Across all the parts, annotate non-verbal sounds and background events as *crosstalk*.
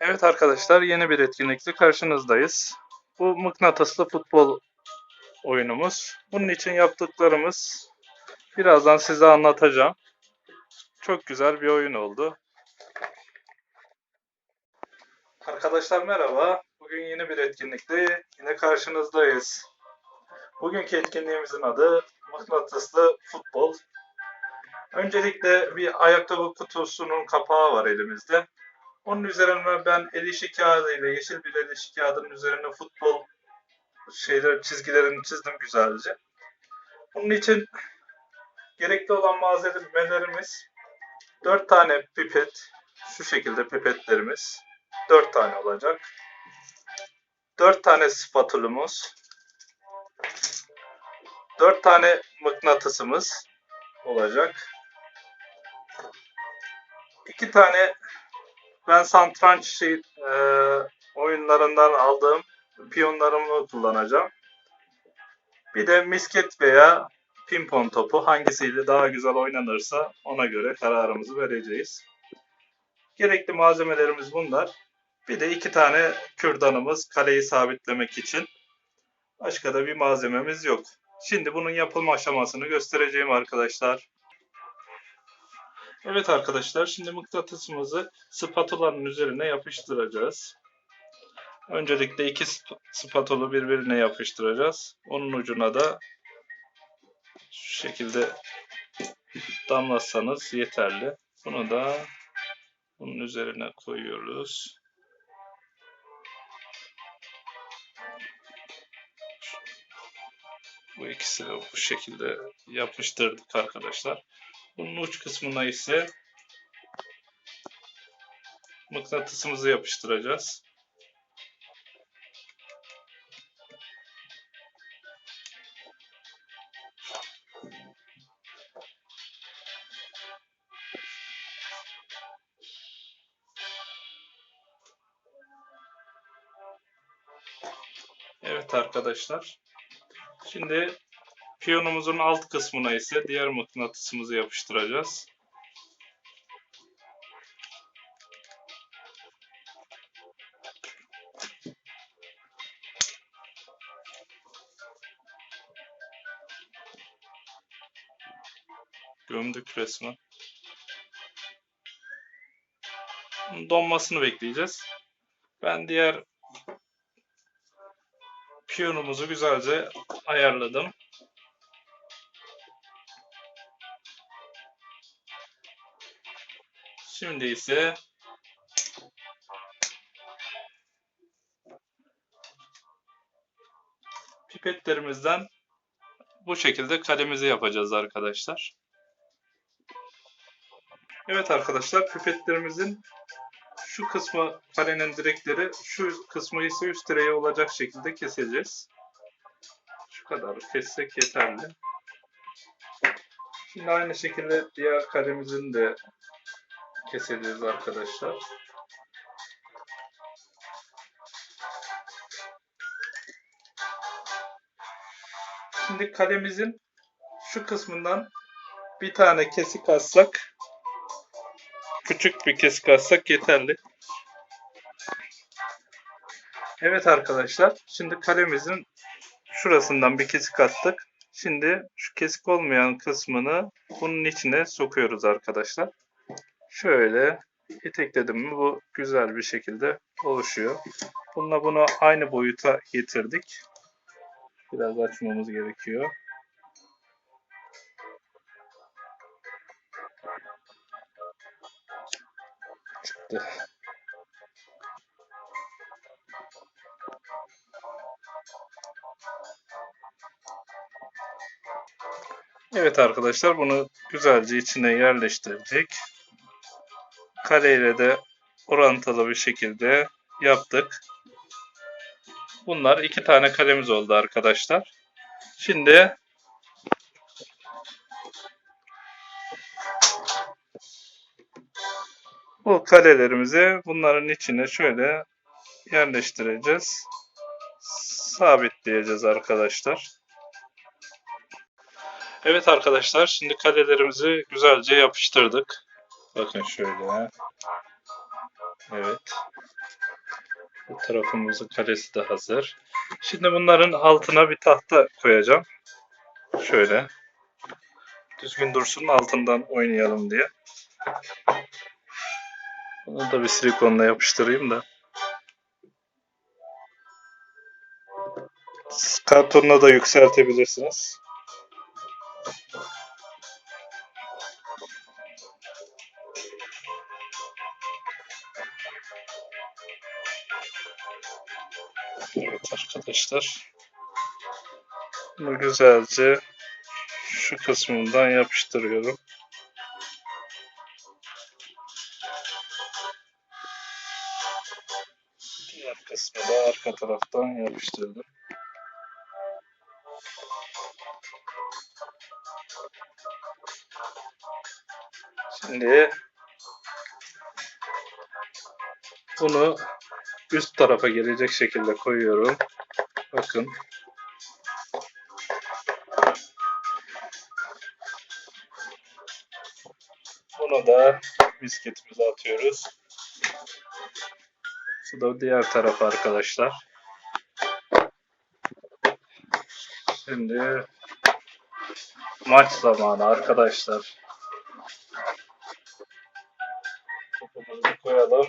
Evet arkadaşlar yeni bir etkinlikle karşınızdayız. Bu mıknatıslı futbol oyunumuz. Bunun için yaptıklarımız birazdan size anlatacağım. Çok güzel bir oyun oldu. Arkadaşlar merhaba. Bugün yeni bir etkinlikle yine karşınızdayız. Bugünkü etkinliğimizin adı mıknatıslı futbol. Öncelikle bir ayakkabı kutusunun kapağı var elimizde. Onun üzerine ben el işi kağıdı ile yeşil bir el işi kağıdının üzerine futbol şeyler çizgilerini çizdim güzelce. Bunun için gerekli olan malzemelerimiz 4 tane pipet, şu şekilde pipetlerimiz 4 tane olacak. 4 tane spatulumuz, 4 tane mıknatısımız olacak. 2 tane ben satranç şey, e, oyunlarından aldığım piyonlarımı kullanacağım. Bir de misket veya pimpon topu hangisiyle daha güzel oynanırsa ona göre kararımızı vereceğiz. Gerekli malzemelerimiz bunlar. Bir de iki tane kürdanımız kaleyi sabitlemek için. Başka da bir malzememiz yok. Şimdi bunun yapılma aşamasını göstereceğim arkadaşlar. Evet arkadaşlar şimdi mıknatısımızı spatulanın üzerine yapıştıracağız. Öncelikle iki sp- spatulu birbirine yapıştıracağız. Onun ucuna da şu şekilde damlatsanız yeterli. Bunu da bunun üzerine koyuyoruz. Bu ikisini bu şekilde yapıştırdık arkadaşlar. Bunun uç kısmına ise mıknatısımızı yapıştıracağız. Evet arkadaşlar. Şimdi piyonumuzun alt kısmına ise diğer mıknatısımızı yapıştıracağız. Gömdük resmen. Donmasını bekleyeceğiz. Ben diğer piyonumuzu güzelce ayarladım. Şimdi ise pipetlerimizden bu şekilde kalemizi yapacağız arkadaşlar. Evet arkadaşlar pipetlerimizin şu kısmı karenin direkleri şu kısmı ise üst direğe olacak şekilde keseceğiz. Şu kadar kessek yeterli. Şimdi aynı şekilde diğer kalemizin de keseceğiz arkadaşlar. Şimdi kalemizin şu kısmından bir tane kesik atsak küçük bir kesik atsak yeterli. Evet arkadaşlar şimdi kalemizin şurasından bir kesik attık. Şimdi şu kesik olmayan kısmını bunun içine sokuyoruz arkadaşlar. Şöyle itekledim mi bu güzel bir şekilde oluşuyor. Bununla bunu aynı boyuta getirdik. Biraz açmamız gerekiyor. Çıktı. Evet arkadaşlar bunu güzelce içine yerleştirdik. Kareyle de orantılı bir şekilde yaptık. Bunlar iki tane kalemiz oldu arkadaşlar. Şimdi bu karelerimizi bunların içine şöyle yerleştireceğiz. Sabitleyeceğiz arkadaşlar. Evet arkadaşlar şimdi karelerimizi güzelce yapıştırdık. Bakın şöyle. Evet. Bu tarafımızın kalesi de hazır. Şimdi bunların altına bir tahta koyacağım. Şöyle. Düzgün dursun altından oynayalım diye. Bunu da bir silikonla yapıştırayım da. Kartonla da yükseltebilirsiniz. Evet arkadaşlar. Bunu güzelce şu kısmından yapıştırıyorum. Diğer kısmı da arka taraftan yapıştırdım. Şimdi bunu üst tarafa gelecek şekilde koyuyorum. Bakın. Bunu da misketimize atıyoruz. Bu da diğer taraf arkadaşlar. Şimdi maç zamanı arkadaşlar. Topumuzu koyalım.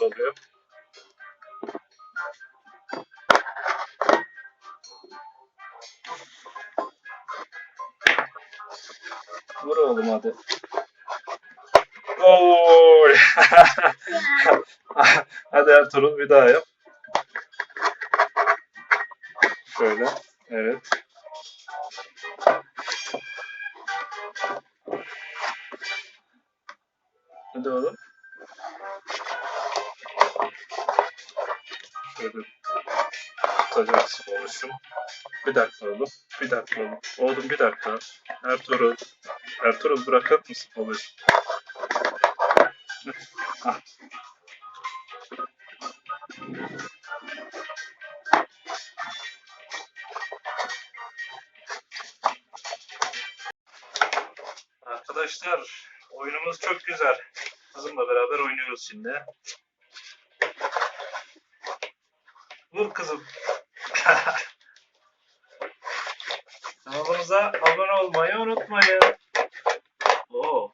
Deneyelim. Nasıl oluyor? Vur oğlum hadi. Gol! hadi Ertuğrul bir daha yap. Şöyle. Evet. Hadi oğlum. Şöyle tutacaksın oluşum. Bir dakika oğlum. Bir dakika oğlum. Oğlum bir dakika. Ertuğrul. Ertuğrul bırakır mısın oluşum? Ah. Arkadaşlar oyunumuz çok güzel. Kızımla beraber oynuyoruz şimdi. Vur kızım. *laughs* Kanalımıza abone olmayı unutmayın. Oo.